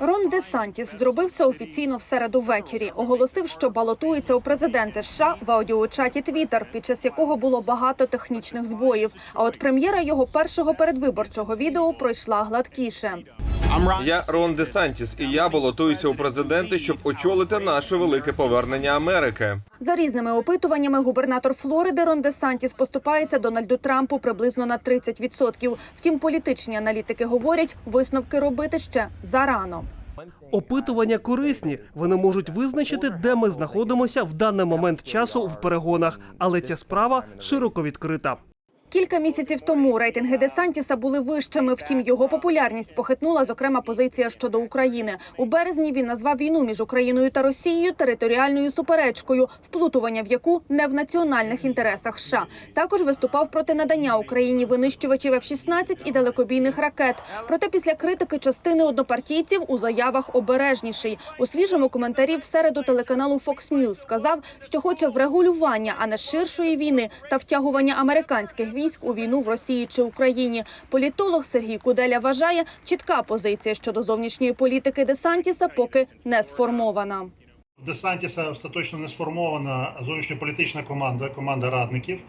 Рон Де Сантіс зробив це офіційно в середу ввечері. Оголосив, що балотується у президенти США в аудіочаті Твіттер, під час якого було багато технічних збоїв. А от прем'єра його першого передвиборчого відео пройшла гладкіше. Я Рон Де Сантіс, і я балотуюся у президенти, щоб очолити наше велике повернення Америки. За різними опитуваннями, губернатор Флориди Рон Де Сантіс поступається Дональду Трампу приблизно на 30%. Втім, політичні аналітики говорять, висновки робити ще зарано. Опитування корисні. Вони можуть визначити, де ми знаходимося в даний момент часу в перегонах, але ця справа широко відкрита. Кілька місяців тому рейтинги Десантіса були вищими. Втім, його популярність похитнула зокрема позиція щодо України. У березні він назвав війну між Україною та Росією територіальною суперечкою, вплутування в яку не в національних інтересах США. Також виступав проти надання Україні винищувачів F-16 і далекобійних ракет. Проте після критики частини однопартійців у заявах обережніший. У свіжому коментарі в середу телеканалу Fox News сказав, що хоче врегулювання, а не ширшої війни та втягування американських військ у війну в Росії чи Україні. Політолог Сергій Куделя вважає, чітка позиція щодо зовнішньої політики Десантіса поки не сформована. Десантіса остаточно не сформована зовнішньополітична команда, команда радників,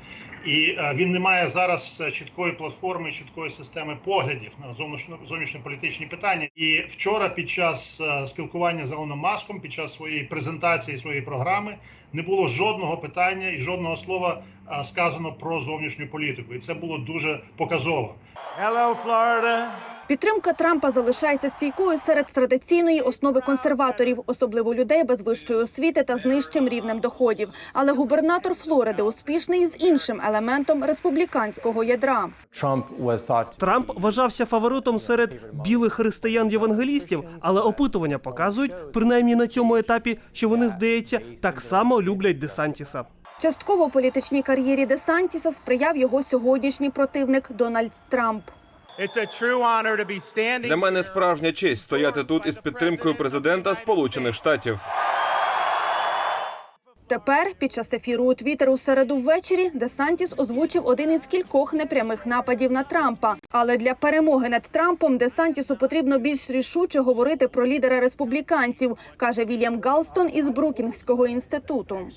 і е, він не має зараз е, чіткої платформи, чіткої системи поглядів на зовнішньо- зовнішньополітичні питання. І вчора, під час е, спілкування з Елоном Маском, під час своєї презентації своєї програми, не було жодного питання і жодного слова сказано про зовнішню політику, і це було дуже показово. Hello, Florida. Підтримка Трампа залишається стійкою серед традиційної основи консерваторів, особливо людей без вищої освіти та з нижчим рівнем доходів. Але губернатор Флориди успішний з іншим елементом республіканського ядра. Трамп вважався фаворитом серед білих християн-євангелістів, але опитування показують, принаймні на цьому етапі, що вони, здається, так само люблять Десантіса. Частково політичній кар'єрі Десантіса сприяв його сьогоднішній противник Дональд Трамп. It's a true honor to be standing. Для мене справжня честь стояти тут із підтримкою президента Сполучених Штатів. Тепер, під час ефіру у Твіттер у середу ввечері, Десантіс озвучив один із кількох непрямих нападів на Трампа. Але для перемоги над Трампом Десантісу потрібно більш рішуче говорити про лідера республіканців, каже Вільям Галстон із Брукінгського інституту.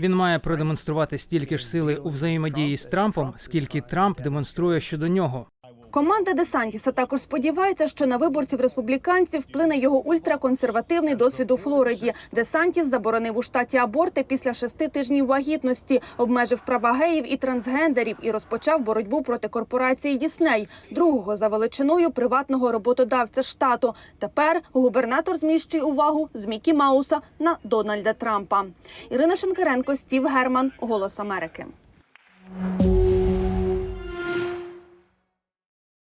Він має продемонструвати стільки ж сили у взаємодії з Трампом, скільки Трамп демонструє щодо нього. Команда Десантіса також сподівається, що на виборців республіканців вплине його ультраконсервативний досвід у Флориді. Десантіс заборонив у штаті аборти після шести тижнів вагітності, обмежив права геїв і трансгендерів і розпочав боротьбу проти корпорації Дісней, другого за величиною приватного роботодавця штату. Тепер губернатор зміщує увагу з Мікі Мауса на Дональда Трампа. Ірина Шенкаренко, Стів Герман, Голос Америки.